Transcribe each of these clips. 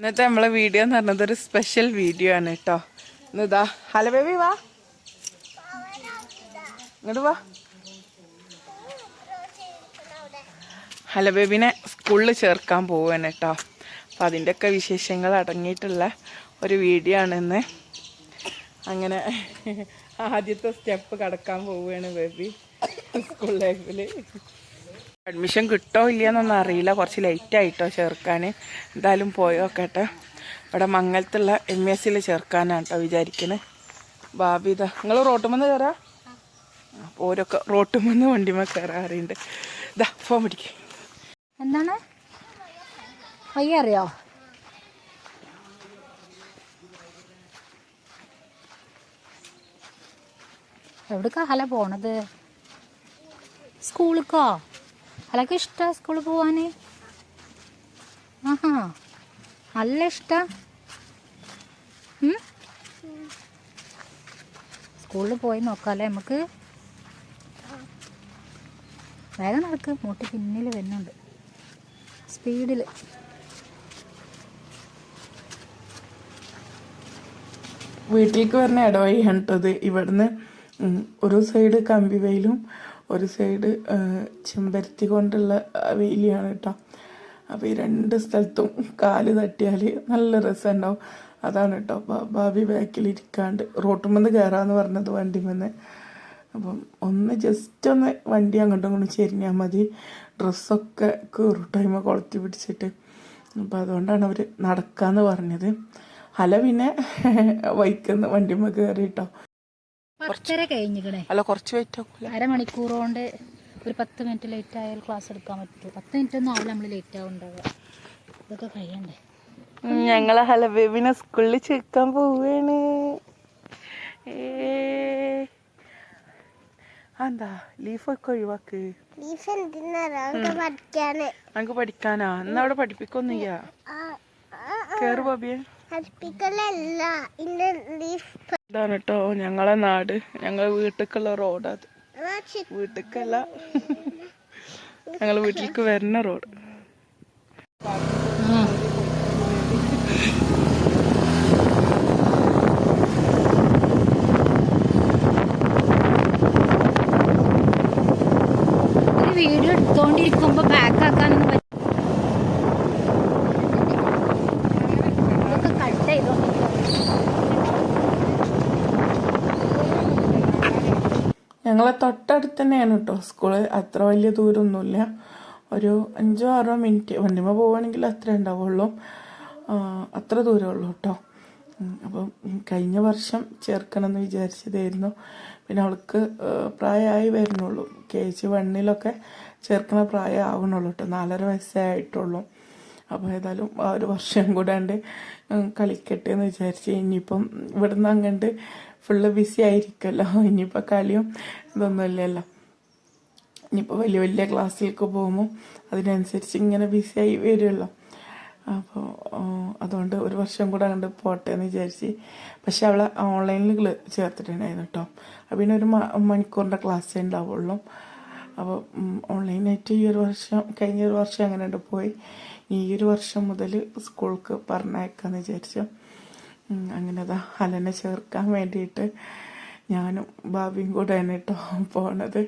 ഇന്നത്തെ നമ്മളെ വീഡിയോ എന്ന് പറഞ്ഞത് ഒരു സ്പെഷ്യൽ വീഡിയോ ആണ് കേട്ടോ ഇന്നിതാ ഹലോ ബേബി വാ. ഇങ്ങോട്ട് വാ. ഹലോ ബേബിനെ സ്കൂളിൽ ചേർക്കാൻ പോവാണ് കേട്ടോ അപ്പം അതിന്റെയൊക്കെ വിശേഷങ്ങൾ അടങ്ങിയിട്ടുള്ള ഒരു വീഡിയോ ആണ് ഇന്ന്. അങ്ങനെ ആദ്യത്തെ സ്റ്റെപ്പ് കടക്കാൻ പോവുകയാണ് ബേബി സ്കൂൾ ലൈഫിൽ അഡ്മിഷൻ കിട്ടോ ഇല്ലയെന്നൊന്നും അറിയില്ല. കുറച്ച് ലേറ്റ് ആയിട്ടോ ചേർക്കാൻ എന്തായാലും പോയോക്കട്ടെ ഇവിടെ മംഗലത്തുള്ള എം എസ് സിയിൽ ചേർക്കാനാണ് കേട്ടോ വിചാരിക്കുന്നത് ബാബിത നിങ്ങൾ റോട്ടുമെന്ന് കയറാ ഓരോക്കെ റോട്ടുമെന്ന് വണ്ടിമ കയറാറുണ്ട് ഇതാ ഫോൺ പിടിക്കും. എന്താണ്? വയ്യ അറിയോ? എവിടേക്കാ ഹല പോണത്? സ്കൂളിക്കോ? ഹലക്ക് ഇഷ്ട സ്കൂളിൽ പോവാന്? ആഹാ നല്ല ഇഷ്ടാ. സ്കൂളിൽ പോയി നോക്കാല്ലേ നമുക്ക്? വേഗം നടക്ക് മൂട്ടി പിന്നിൽ വരുന്നുണ്ട്. സ്പീഡിൽ വീട്ടിലേക്ക് വരുന്ന ഇടവഴിയാണ് കേട്ടത്. ഇവിടുന്ന് ഒരു സൈഡ് കമ്പി വെയിലും ഒരു സൈഡ് ചെമ്പരത്തി കൊണ്ടുള്ള വേലിയാണ് കേട്ടോ അപ്പോൾ ഈ രണ്ട് സ്ഥലത്തും കാൽ തട്ടിയാൽ നല്ല രസമുണ്ടാവും അതാണ് കേട്ടോ ഭാവി ഇരിക്കാണ്ട് റോട്ടുമെന്ന് കയറാന്ന് പറഞ്ഞത് വണ്ടിമെന്ന് അപ്പം ഒന്ന് ജസ്റ്റ് ഒന്ന് വണ്ടി അങ്ങോട്ടും ഇങ്ങോട്ടും ചെരിഞ്ഞാൽ മതി. ഡ്രസ്സൊക്കെ കയറും ടൈമ കൊളത്തി പിടിച്ചിട്ട്. അപ്പം അതുകൊണ്ടാണ് അവർ നടക്കാന്ന് പറഞ്ഞത്. അല പിന്നെ വൈക്കുന്ന വണ്ടിമ്മ കയറി കേട്ടോ പത്തര കഴിഞ്ഞിക്കണേ. അല്ല കുറച്ച് വെയിറ്റ് ആക്കൂല അരമണിക്കൂർ കൊണ്ട് ഒരു പത്ത് മിനിറ്റ് ലേറ്റ് ആയാൽ ക്ലാസ് എടുക്കാൻ പറ്റൂ. പത്ത് മിനിറ്റ് ഒന്നും ആവില്ല നമ്മൾ ലേറ്റ് ആവുണ്ടാവുക. ഇതൊക്കെ കഴിയണ്ടേ? ഞങ്ങളെ ഹലബേബിനെ സ്കൂളിൽ ചേർക്കാൻ പോവാണ്. എന്താ ലീഫൊക്കെ ഒഴിവാക്ക്. ബീഫ് എന്തിനാ? പഠിക്കാന്. നമുക്ക് പഠിക്കാനാ? എന്നാ അവിടെ പഠിപ്പിക്കൊന്നുമില്ല? കേറ് ബാബിയെ. പഠിപ്പിക്കലല്ല. ഇന്ന് ലീഫ് ഇതാണ് കേട്ടോ ഞങ്ങളെ നാട്. ഞങ്ങളെ വീട്ടിലേക്കുള്ള റോഡാ വീട്ടിലേക്കല്ല ഞങ്ങളെ വീട്ടിലേക്ക് വരുന്ന റോഡ് ഒരു വീഡിയോ എടുത്തോണ്ടിരിക്കുമ്പോ ബാക്ക് ആക്കാനൊന്നും പറ്റും ഇതൊക്കെ കട്ട് ചെയ്തോണ്ടിരിക്കും ഞങ്ങളെ തൊട്ടടുത്ത് തന്നെയാണ് കേട്ടോ സ്കൂൾ അത്ര വലിയ ദൂരമൊന്നുമില്ല ഒരു അഞ്ചോ ആറോ മിനിറ്റ് വണ്ടിമ പോവുകയാണെങ്കിൽ അത്രേ ഉണ്ടാവുള്ളൂ. അത്ര ദൂരമുള്ളൂ കേട്ടോ അപ്പം കഴിഞ്ഞ വർഷം ചേർക്കണമെന്ന് വിചാരിച്ചതായിരുന്നു. പിന്നെ അവൾക്ക് പ്രായമായി വരുന്നുള്ളൂ. കെ ജി വണ്ണിലൊക്കെ ചേർക്കണ പ്രായം ആവണുള്ളൂ കേട്ടോ നാലര വയസ്സേ ആയിട്ടുള്ളൂ. അപ്പോൾ ഏതായാലും ആ ഒരു വർഷം കൂടാണ്ട് കളിക്കട്ടെ എന്ന് വിചാരിച്ച് ഇനിയിപ്പം ഇവിടുന്ന് അങ്ങോട്ട് ഫുള്ള് ബിസി ആയിരിക്കുമല്ലോ ഇനിയിപ്പോൾ കളിയും ഇതൊന്നുമില്ലല്ലോ ഇനിയിപ്പോൾ വലിയ വലിയ ക്ലാസ്സിലേക്ക് പോകുമ്പോൾ അതിനനുസരിച്ച് ഇങ്ങനെ ബിസി ആയി വരുമല്ലോ അപ്പോൾ അതുകൊണ്ട് ഒരു വർഷം കൂടെ അങ്ങോട്ട് പോട്ടെ എന്ന് വിചാരിച്ച്. പക്ഷെ അവളെ ഓൺലൈനിൽ ചേർത്തിട്ടുണ്ടായിരുന്നു കേട്ടോ അപ്പം പിന്നെ ഒരു മണിക്കൂറിന്റെ ക്ലാസ്സേ ഉണ്ടാവുള്ളൂ. അപ്പോൾ ഓൺലൈനായിട്ട് ഈ ഒരു വർഷം കഴിഞ്ഞ ഒരു വർഷം അങ്ങനെ പോയി. ഈ ഒരു വർഷം മുതൽ സ്കൂൾക്ക് പറഞ്ഞയക്കാമെന്ന് വിചാരിച്ചു. അങ്ങനെ അതാ അലനെ ചേർക്കാൻ വേണ്ടിയിട്ട് ഞാനും ഭാബിയും കൂടെ തന്നെ കേട്ടോ പോണത്.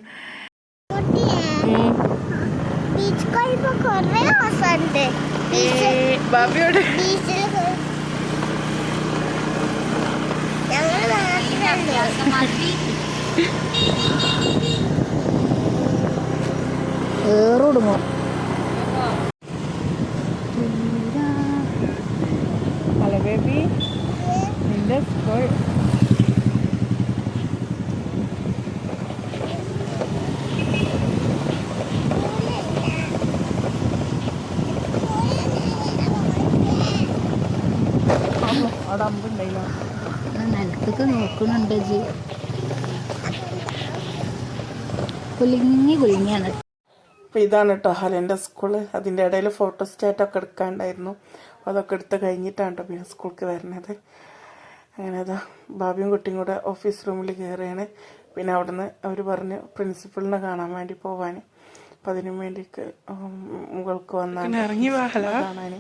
ഏറോടുമോ അവിടെ നിലത്തൊക്കെ നോക്കുന്നുണ്ട് ജി. കുലുങ്ങി കുലുങ്ങിയാണ്. അപ്പോൾ ഇതാണ് കേട്ടോ ഹലന്റെ സ്കൂൾ. അതിന്റെ ഇടയിൽ ഫോട്ടോ സ്റ്റാറ്റൊക്കെ എടുക്കാണ്ടായിരുന്നു. അതൊക്കെ എടുത്ത് കഴിഞ്ഞിട്ടാണ് കേട്ടോ പിന്നെ സ്കൂൾക്ക് വരുന്നത് അങ്ങനെ അതാ ബാബിയും കുട്ടിയും കൂടെ ഓഫീസ് റൂമിൽ കയറിയാണ് പിന്നെ അവിടുന്ന് അവർ പറഞ്ഞ് പ്രിൻസിപ്പളിനെ കാണാൻ വേണ്ടി പോവാൻ അപ്പം അതിനു വേണ്ടിയിട്ട് മുകൾക്ക് വന്നാൽ ഇറങ്ങി കാണാൻ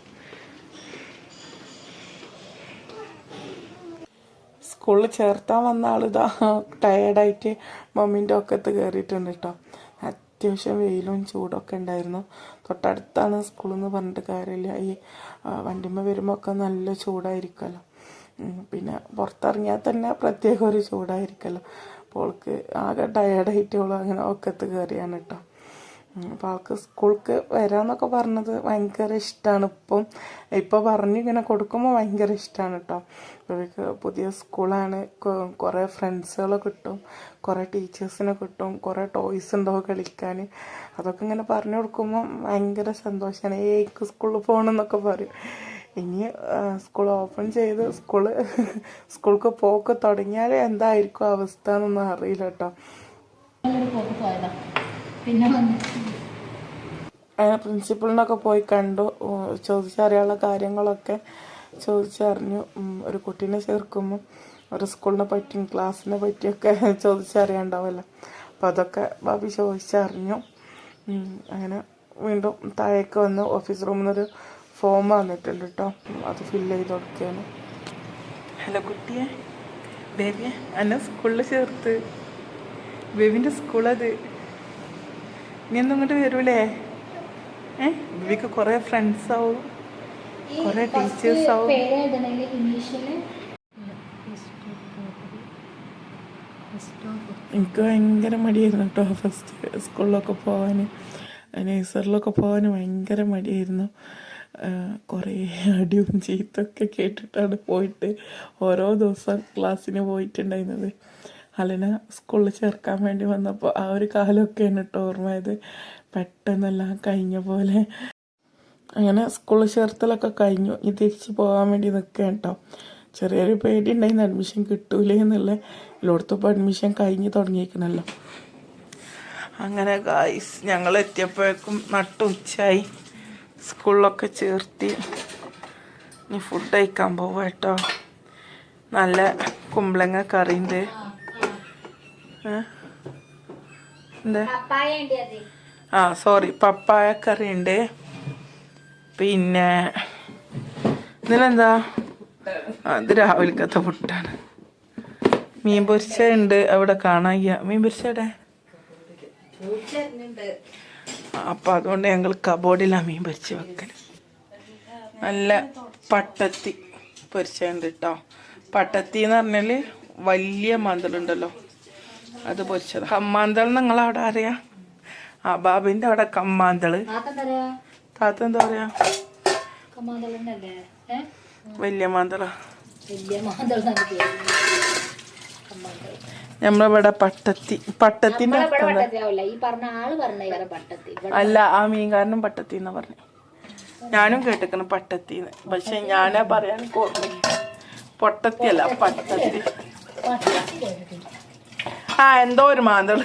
സ്കൂളിൽ ചേർത്താൻ വന്ന ആളിതാ ടയേർഡായിട്ട് മമ്മീന്റെ ഒക്കത്ത് കയറിയിട്ടുണ്ട് കേട്ടോ അത്യാവശ്യം വെയിലും ചൂടൊക്കെ ഉണ്ടായിരുന്നു. തൊട്ടടുത്താണ് സ്കൂളിൽ നിന്ന് പറഞ്ഞിട്ട് കാര്യമില്ല. ഈ വണ്ടിമ്മ വരുമ്പോൾ ഒക്കെ നല്ല ചൂടായിരിക്കുമല്ലോ പിന്നെ പുറത്തിറങ്ങിയാൽ തന്നെ പ്രത്യേക ഒരു ചൂടായിരിക്കുമല്ലോ അപ്പോൾ അവൾക്ക് ആകെ ടയേർഡായിട്ട് അവൾ അങ്ങനെ ഒക്കത്ത് കയറിയാണ് കേട്ടോ അപ്പോൾ അവൾക്ക് സ്കൂൾക്ക് വരാമെന്നൊക്കെ പറഞ്ഞത് ഭയങ്കര ഇഷ്ടമാണ് ഇപ്പം. ഇപ്പോൾ പറഞ്ഞ് ഇങ്ങനെ കൊടുക്കുമ്പോൾ ഭയങ്കര ഇഷ്ടമാണ് കേട്ടോ ഇവർക്ക് പുതിയ സ്കൂളാണ്. കുറേ ഫ്രണ്ട്സുകളെ കിട്ടും. കുറേ ടീച്ചേഴ്സിനെ കിട്ടും. കുറേ ടോയ്സ് ഉണ്ടാവും കളിക്കാൻ അതൊക്കെ ഇങ്ങനെ പറഞ്ഞു കൊടുക്കുമ്പോൾ ഭയങ്കര സന്തോഷമാണ് ഏക്ക് സ്കൂളിൽ പോകണമെന്നൊക്കെ പറയും. ഇനി സ്കൂൾ ഓപ്പൺ ചെയ്ത് സ്കൂൾ സ്കൂൾക്ക് പോക്ക് തുടങ്ങിയാൽ എന്തായിരിക്കും അവസ്ഥ എന്നൊന്നും അറിയില്ല കേട്ടോ പിന്നെ പ്രിൻസിപ്പളിനൊക്കെ പോയി കണ്ടു. ചോദിച്ചറിയാനുള്ള കാര്യങ്ങളൊക്കെ ചോദിച്ചറിഞ്ഞു. ഒരു കുട്ടീനെ ചേർക്കുമ്പോൾ ഒരു സ്കൂളിനെ പറ്റിയും ക്ലാസ്സിനെ പറ്റിയൊക്കെ ചോദിച്ചറിയാണ്ടാവല്ലോ. അപ്പം അതൊക്കെ ബാബി ചോദിച്ചറിഞ്ഞു. അങ്ങനെ വീണ്ടും താഴേക്ക് വന്ന് ഓഫീസ് റൂമിൽ നിന്നൊരു ഫോം വന്നിട്ടുണ്ട് കേട്ടോ അത് ഫില്ല് ചെയ്ത് കൊടുക്കുകയാണ് ഹലോ കുട്ടിയെ ബേബിയെ എന്നെ സ്കൂളിൽ ചേർത്ത്. ബേബിന്റെ സ്കൂളത്. നീ ഒന്നും ഇങ്ങോട്ട് വരൂലേ? ഏ? ബേബിക്ക് കുറേ ഫ്രണ്ട്സ് ആവും. കുറേ ടീച്ചേഴ്സ് ആവും. എനിക്ക് ഭയങ്കര മടിയായിരുന്നു കേട്ടോ ഫസ്റ്റ് സ്കൂളിലൊക്കെ പോകാൻ നേഴ്സറിലൊക്കെ പോകാൻ ഭയങ്കര മടിയായിരുന്നു. കുറേ അടിയും ചീത്തൊക്കെ കേട്ടിട്ടാണ് പോയിട്ട് ഓരോ ദിവസം ക്ലാസ്സിന് പോയിട്ടുണ്ടായിരുന്നത്. അലന സ്കൂളിൽ ചേർക്കാൻ വേണ്ടി വന്നപ്പോൾ ആ ഒരു കാലമൊക്കെയാണ് കേട്ടോ ഓർമ്മയത്. പെട്ടെന്നെല്ലാം കഴിഞ്ഞ പോലെ. അങ്ങനെ സ്കൂളിൽ ചേർത്തലൊക്കെ കഴിഞ്ഞു. ഇനി തിരിച്ച് പോകാൻ വേണ്ടി നിൽക്കുക കേട്ടോ ചെറിയൊരു പേടി ഉണ്ടായിരുന്നു അഡ്മിഷൻ കിട്ടൂലേ എന്നുള്ള. എല്ലായിടത്തും അഡ്മിഷൻ കഴിഞ്ഞ് തുടങ്ങിയിരിക്കണല്ലോ അങ്ങനെ ഗായ്സ് ഞങ്ങൾ എത്തിയപ്പോഴേക്കും നട്ടുച്ചയായി സ്കൂളിലൊക്കെ ചേർത്തി. ഇനി ഫുഡ് കഴിക്കാൻ പോവാം കേട്ടോ നല്ല കുമ്പളങ്ങ കറിയുണ്ട്. ആ സോറി പപ്പായ കറി ഉണ്ട് പിന്നെ ഇതിലെന്താ? ആ, ഇത് രാവിലക്കത്തെ പുട്ടാണ്. മീൻ പൊരിച്ച ഉണ്ട് അവിടെ കാണാൻ മീൻ പൊരിച്ച എവിടെ? അപ്പൊ അതുകൊണ്ട് ഞങ്ങൾ കബോർഡിലാണ് മീൻ പൊരിച്ച് വെക്കൽ നല്ല പട്ടത്തി പൊരിച്ചുണ്ട് കേട്ടോ പട്ടത്തി എന്ന് പറഞ്ഞാൽ വലിയ മാന്തളുണ്ടല്ലോ അത് പൊരിച്ചത്. കമ്മാന്തൾ നിങ്ങൾ അവിടെ അറിയാ ആ ബാബിന്റെ അവിടെ കമ്മാന്തൾ. ആക്കെന്തറിയാ താത്ത എന്താ പറയാ വലിയ മാന്തള. നമ്മളിവിടെ പട്ടത്തി പട്ടത്തിന്റെ അല്ല ആ മീൻകാരനും പട്ടത്തി എന്നാ പറഞ്ഞു. ഞാനും കേട്ടിക്കണം പട്ടത്തിന്ന്. പക്ഷെ ഞാനാ പറയാൻ പൊട്ടത്തി. അല്ല പട്ടത്തി. ആ എന്തോ ഒരു മാന്തൾ.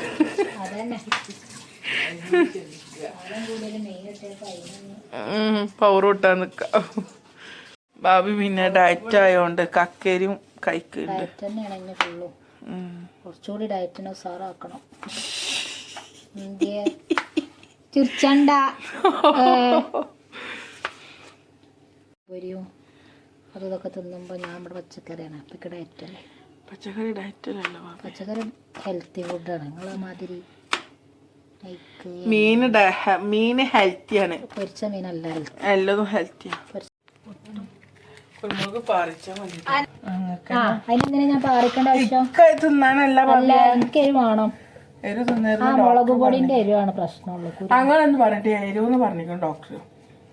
പൗറൂട്ടാ നിക്ക. ബാബി പിന്നെ ഡയറ്റ് ആയോണ്ട് കക്കരിയും കഴിക്കുന്നുണ്ട് കുറച്ചുകൂടി ഡയറ്റിന് സാറാക്കണം ചുരിച്ചണ്ട ചിരിച്ചണ്ട അതൊക്കെ അതും തിന്നുമ്പോൾ ഞാൻ ഇവിടെ പച്ചക്കറിയാണ്. അപ്പൊക്കെ ഡയറ്റ് അല്ലേ? പച്ചക്കറി ഡയറ്റിലല്ലോ പച്ചക്കറി ഹെൽത്തി ഫുഡാണ് നിങ്ങളെ മാതിരി മീൻ മീൻ ഹെൽത്തിയാണ് പൊരിച്ച മീനല്ല എല്ലതും ഹെൽത്തിയാണ് കുരുമുളക് പറിച്ചാൽ മതി ആ അതിനെന്തിനാ ഞാൻ പാറിക്കേണ്ട ആവശ്യം? തിന്നാനല്ല എനിക്ക് മുളക് പൊടിന്റെ എരിവാണ് പ്രശ്നമുള്ളൂ. അങ്ങനെ ഒന്ന് പറഞ്ഞിട്ട് എരുവെന്ന് പറഞ്ഞിരിക്കും ഡോക്ടർ?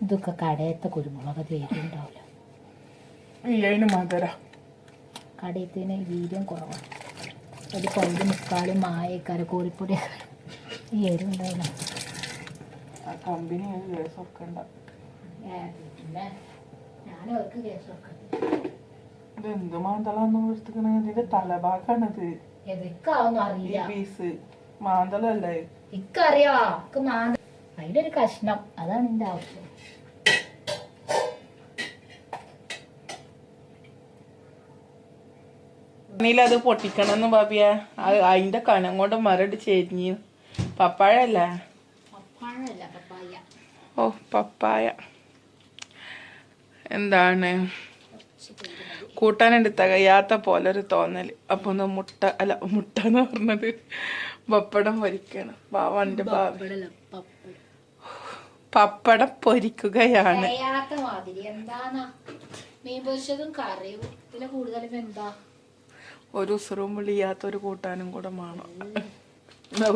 ഇതൊക്കെ കടയത്തെ കുരുമുളക് എരിവുണ്ടാവില്ല. ഈ അതിന് മധുര. കടയത്തിന് വീര്യം കുറവാണ് ഒരു പകുതി മുക്കാലും മായക്കാര കോരിപ്പൊടി ഈ എരി ആ കമ്പനി ഏ, പിന്നെ ഞാൻ അവർക്ക് കേസ് കൊടുക്കാം ഇത് എന്ത് മാന്തളാന്ന് എടുത്തിക്കണ ഇതിന്റെ തലഭാഗാണിത്. എതൊക്കാവൊന്നും ഈ അറിയില്ല. പീസ്. മാന്തളല്ലേ? ഇക്കറിയാ. ഇക്ക് മാന്ത അതിന്റെ ഒരു കഷ്ണം. അതാണ് എന്റെ ആവശ്യം. അത് പൊട്ടിക്കണമെന്ന് ബാബിയ അതിന്റെ കനം കൊണ്ട് മരട് ചെരിഞ്ഞ്. പപ്പായല്ല പപ്പാഴല്ല ഓ പപ്പായ. എന്താണ്? കൂട്ടാനുണ്ട് തികയാത്ത പോലെ ഒരു തോന്നൽ അപ്പൊ ഒന്ന് മുട്ട അല്ല മുട്ട എന്ന് പറഞ്ഞത് പപ്പടം പൊരിക്കണം. ബാവന്റെ ബാബ പപ്പടം. പൊരിക്കുകയാണ്. മീൻ പൊരിച്ചതും കറിയും. ഇതിലെ കൂടുതലും എന്താ? ഒരു ഉസറും വിളിയാത്ത ഒരു കൂട്ടാനും കൂടെ വേണം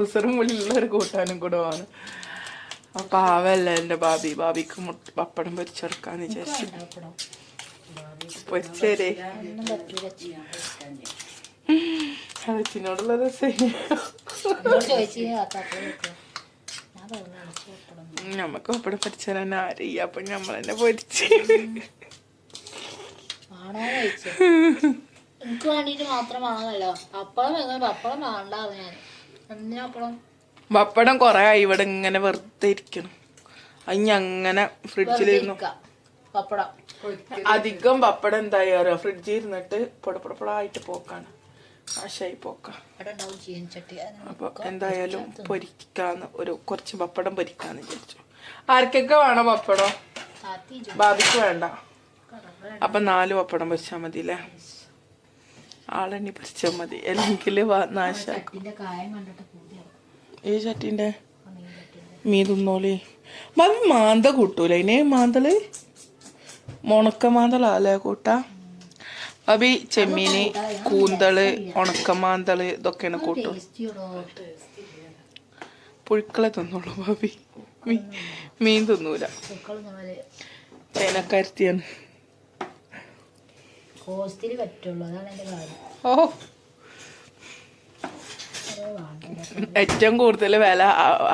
ഉസറും വിളിയുള്ള ഒരു കൂട്ടാനും കൂടെ വേണം അപ്പൊ ആവല്ല എന്റെ ബാബിക്ക് മുട്ട പപ്പടം പൊരിച്ചെടുക്കാന്ന് വിചാരിച്ചു. പൊരിച്ചേരേ. അച്ഛനോടുള്ള രസം നമ്മക്ക് പപ്പടം പൊരിച്ചാൽ ആരെയ്യ? അപ്പൊ നമ്മൾ പൊരിച്ച്. എനിക്ക് വേണ്ടിട്ട് മാത്രം വാങ്ങല്ലോ പപ്പടം വേണം പപ്പടം വേണ്ടാന്ന് ഞാൻ. എന്തിനാ പപ്പടം പപ്പടം കൊറേ ആയി ഇവിടെ ഇങ്ങനെ വെറുതെ ഇരിക്കണം അഞ്ഞ അങ്ങനെ ഫ്രിഡ്ജിലിരുന്നു. പപ്പടം. അധികം പപ്പടം എന്തായി അറിയോ? ഫ്രിഡ്ജിൽ ഇരുന്നിട്ട് പൊടപ്പൊടപ്പൊടായിട്ട് പോക്കാണ്. ആശായി പോക്ക. അപ്പൊ എന്തായാലും പൊരിക്കാന്ന് ഒരു കുറച്ച് പപ്പടം പൊരിക്കാന്ന് വിചാരിച്ചു. ആർക്കൊക്കെ വേണോ പപ്പടം? ബാബിക്ക് വേണ്ട. അപ്പൊ നാല് പപ്പടം പൊരിച്ചാൽ മതി അല്ലേ ആളെണ്ണി പിടിച്ചാൽ മതി. അല്ലെങ്കിൽ നാശാക്കും ഈ ചട്ടിന്റെ? മീൻ ചട്ടിന്റെ. മീ തിന്നോളി. ബാബി മാന്ത കൂട്ടൂല. ഇനി മാന്തൽ മുണക്ക മാന്തലാലേ കൂട്ട? ബാബി ചെമ്മീന് കൂന്തൾ ഉണക്ക മാന്തൾ ഇതൊക്കെയാണ് കൂട്ടും. പുഴുക്കളെ തിന്നോളൂ ബാബി മീ മീൻ തിന്നൂല. ചൈനക്കാരത്തിയാണ് കോസ്റ്റിൽ പറ്റുള്ളൂ. അതാണ് എന്റെ കാര്യം. ഓ. ഏറ്റവും കൂടുതൽ വില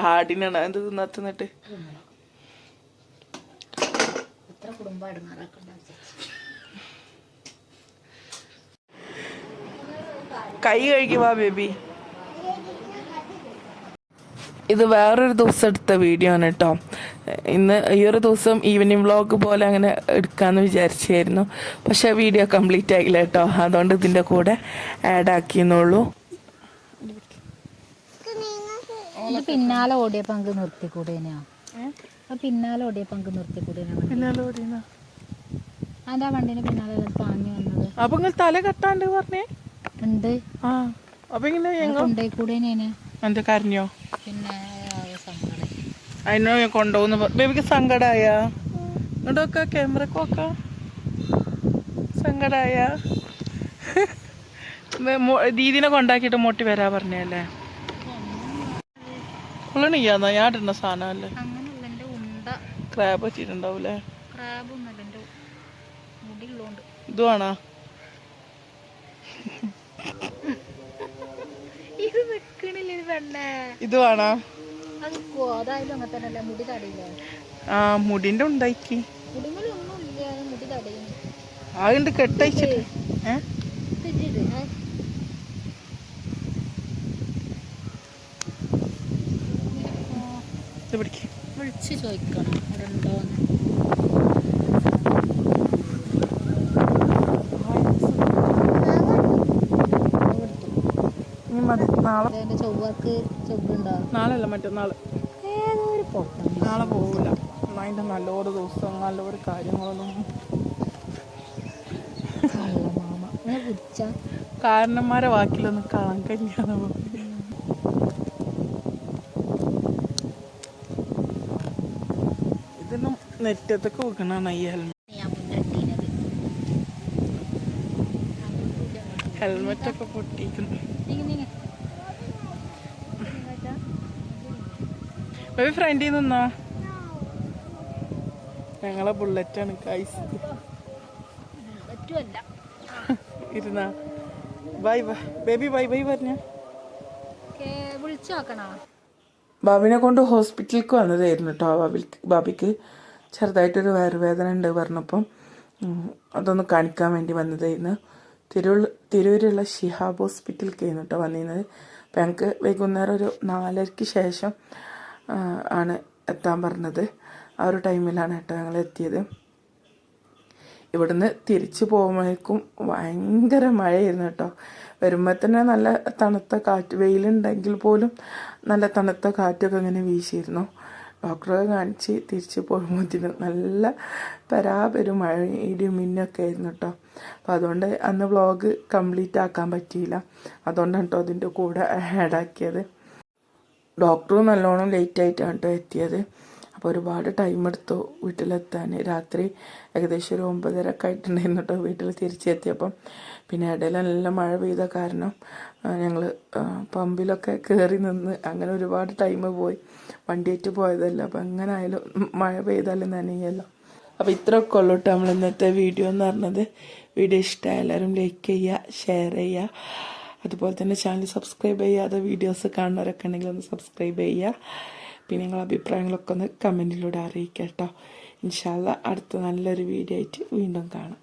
ഹാർഡിനാണ്. എന്ത് തിന്നത്തുന്നിട്ട് എത്ര കുടുംബം കൈ കഴിക്കുവാ ബേബി. ഇത് വേറൊരു ദിവസം എടുത്ത വീഡിയോ ആണ് കേട്ടോ. ഇന്ന് ഈ ഒരു ദിവസം ഈവനിങ് വ്ളോഗ് പോലെ അങ്ങനെ എടുക്കാമെന്ന് വിചാരിച്ചായിരുന്നു. പക്ഷെ വീഡിയോ കംപ്ലീറ്റ് ആയില്ല കേട്ടോ. അതുകൊണ്ട് ഇതിന്റെ കൂടെ ആഡ് ആക്കിയെന്നുള്ളൂ ഇത് പിന്നാലെ ഓടിയ പങ്ക് നിർത്തിക്കൂടേനാ? ആ പിന്നാലെ ഓടിയ പങ്ക് നിർത്തിക്കൂടേനാ വണ്ടി? അതിന്റെ വണ്ടിന് പിന്നാലെ താങ്ങി പാഞ്ഞു വന്നത്. അപ്പൊ തല കെട്ടാണ്ട് പറഞ്ഞേ? ഉണ്ട് ആ. അപ്പൊ ഇങ്ങനെ കരഞ്ഞോ? പിന്നെ അതിനോ ഞാൻ കൊണ്ടുപോകുന്നു. ബേബിക്ക് സങ്കടായ? ഇങ്ങോട്ടൊക്കെ ക്യാമറക്ക് നോക്ക സങ്കടായ? ദീദിനെ കൊണ്ടാക്കിയിട്ട് മോട്ടി വരാ പറഞ്ഞല്ലേ? ഉള്ളണിയാന്നാ ഞാൻ ഇടുന്ന സാധനമല്ലേ? ക്രാബ് വെച്ചിട്ടുണ്ടാവൂലേ ഇതുവാണോ ഇത് വെക്കണില്ല ആ മുടിന്റെ ഉണ്ടാക്കി. മുടിമലൊന്നും ഇല്ല അത് മുടി തടയുന്നു ആണ്ട് കെട്ടയച്ചിട്ട് വിളിച്ച് ചോദിക്കണം. അവിടെ ഉണ്ടോന്ന് ഇനി മതി നാളെ. ചൊവ്വക്ക് ചൊവ്വുണ്ടോ? നാളെ അല്ല മറ്റന്നാൾ പൊട്ടം. നാളെ പോവില്ല അതിന്റെ നല്ലൊരു ദിവസം നല്ലൊരു കാര്യങ്ങളൊന്നും. കാരണന്മാരെ വാക്കിലൊന്നും കാണാൻ കഴിഞ്ഞാണ് ഇതൊന്നും നെറ്റത്തൊക്കെ വെക്കണാണ് ഈ ഹെൽമെറ്റ് ഹെൽമെറ്റൊക്കെ മുന്നിട്ടീനത് ഹെൽമെറ്റ് ഒക്കെ പൊട്ടിക്കുന്നു ബേബി ഫ്രണ്ടിൽ നിന്നോ? ഞങ്ങളെ ബുള്ളറ്റാണ് കൈസ് ഇരുന്നാ. Bye bye baby bye bye പറഞ്ഞ. ബാബിനെ കൊണ്ട് ഹോസ്പിറ്റലിലേക്ക് വന്നതായിരുന്നു കേട്ടോ ബാബിക്ക് ബാബിക്ക് ചെറുതായിട്ടൊരു വയറുവേദന ഉണ്ട് പറഞ്ഞപ്പം അതൊന്ന് കാണിക്കാൻ വേണ്ടി വന്നതായിരുന്നു. തിരൂർ തിരൂരുള്ള ഷിഹാബ് ഹോസ്പിറ്റലിലേക്ക് ആയിരുന്നു കേട്ടോ വന്നിരുന്നത്. അപ്പം ഞങ്ങൾക്ക് വൈകുന്നേരം ഒരു നാലരയ്ക്ക് ശേഷം ആണ് എത്താൻ പറഞ്ഞത്. ആ ഒരു ടൈമിലാണ് കേട്ടോ ഞങ്ങൾ എത്തിയത്. ഇവിടുന്ന് തിരിച്ചു പോകുമ്പോഴേക്കും ഭയങ്കര മഴയായിരുന്നു കേട്ടോ. വരുമ്പോൾ തന്നെ നല്ല തണുത്ത കാറ്റ് വെയിലുണ്ടെങ്കിൽ പോലും നല്ല തണുത്ത കാറ്റൊക്കെ ഇങ്ങനെ വീശിയിരുന്നു. ഡോക്ടറെ കാണിച്ച് തിരിച്ചു പോകുമ്പോഴത്തേനും നല്ല പരാപരും മഴ ഇടിയും മിന്നൊക്കെ ആയിരുന്നു കേട്ടോ. അപ്പോൾ അതുകൊണ്ട് അന്ന് വ്ളോഗ് കംപ്ലീറ്റ് ആക്കാൻ പറ്റിയില്ല. അതുകൊണ്ടാണ് കേട്ടോ അതിന്റെ കൂടെ ആഡാക്കിയത് ഡോക്ടർ നല്ലോണം ലേറ്റ് ആയിട്ടാണ് കേട്ടോ എത്തിയത്. അപ്പോൾ ഒരുപാട് ടൈം എടുത്തു വീട്ടിലെത്താൻ. രാത്രി ഏകദേശം ഒരു ഒമ്പതര ഒക്കെ ആയിട്ടുണ്ടായിരുന്നു കേട്ടോ വീട്ടിൽ തിരിച്ചെത്തിയപ്പം പിന്നെ ഇടയിൽ നല്ല മഴ പെയ്ത കാരണം ഞങ്ങൾ പമ്പിലൊക്കെ കയറി നിന്ന് അങ്ങനെ ഒരുപാട് ടൈം പോയി. വണ്ടിയേറ്റ് പോയതല്ല. അപ്പം എങ്ങനെ ആയാലും മഴ പെയ്താലും നനയല്ലോ. അപ്പോൾ ഇത്രയൊക്കെ ഉള്ളൂ കേട്ടോ നമ്മൾ ഇന്നത്തെ വീഡിയോ എന്ന് പറഞ്ഞത്. വീഡിയോ ഇഷ്ടമായ എല്ലാവരും ലൈക്ക് ചെയ്യുക ഷെയർ ചെയ്യുക. അതുപോലെ തന്നെ ചാനൽ സബ്സ്ക്രൈബ് ചെയ്യാതെ വീഡിയോസ് കാണുന്നവരൊക്കെ ഉണ്ടെങ്കിൽ ഒന്ന് സബ്സ്ക്രൈബ് ചെയ്യുക. പിന്നെ നിങ്ങളുടെ അഭിപ്രായങ്ങളൊക്കെ ഒന്ന് കമന്റിലൂടെ അറിയിക്കാം കേട്ടോ. ഇൻഷാല്ല അടുത്ത നല്ലൊരു വീഡിയോ ആയിട്ട് വീണ്ടും കാണാം.